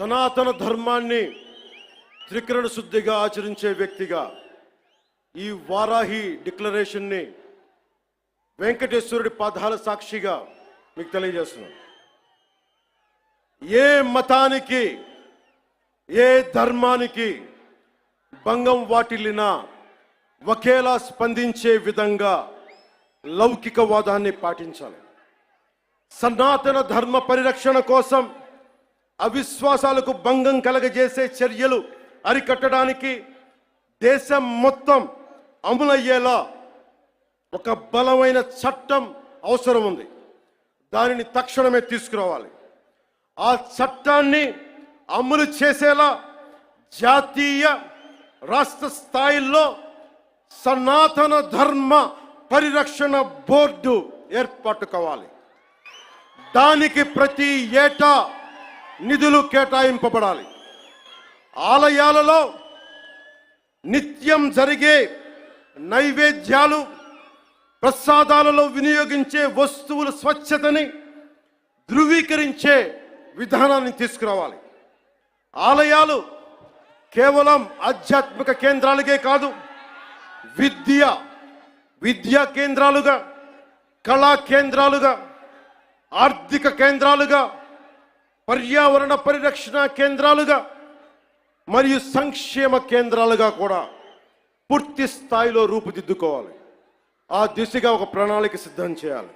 సనాతన ధర్మాన్ని త్రికరణ శుద్ధిగా ఆచరించే వ్యక్తిగా ఈ వారాహి డిక్లరేషన్ని వెంకటేశ్వరుడి పాదాల సాక్షిగా మీకు తెలియజేస్తున్నాను. ఏ మతానికి ఏ ధర్మానికి భంగం వాటిల్లినా ఒకేలా స్పందించే విధంగా లౌకికవాదాన్ని పాటించాలి. సనాతన ధర్మ పరిరక్షణ కోసం అవిశ్వాసాలకు భంగం కలగజేసే చర్యలు అరికట్టడానికి దేశం మొత్తం అమలయ్యేలా ఒక బలమైన చట్టం అవసరం ఉంది. దానిని తక్షణమే తీసుకురావాలి. ఆ చట్టాన్ని అమలు చేసేలా జాతీయ రాష్ట్ర స్థాయిల్లో సనాతన ధర్మ పరిరక్షణ బోర్డు ఏర్పాటు కావాలి. దానికి ప్రతి ఏటా నిధులు కేటాయింపబడాలి. ఆలయాలలో నిత్యం జరిగే నైవేద్యాలు ప్రసాదాలలో వినియోగించే వస్తువుల స్వచ్ఛతని ధృవీకరించే విధానాన్ని తీసుకురావాలి. ఆలయాలు కేవలం ఆధ్యాత్మిక కేంద్రాలుగే కాదు విద్య విద్యా కేంద్రాలుగా కళా కేంద్రాలుగా ఆర్థిక కేంద్రాలుగా పర్యావరణ పరిరక్షణ కేంద్రాలుగా మరియు సంక్షేమ కేంద్రాలుగా కూడా పూర్తి స్థాయిలో రూపుదిద్దుకోవాలి. ఆ దిశగా ఒక ప్రణాళిక సిద్ధం చేయాలి.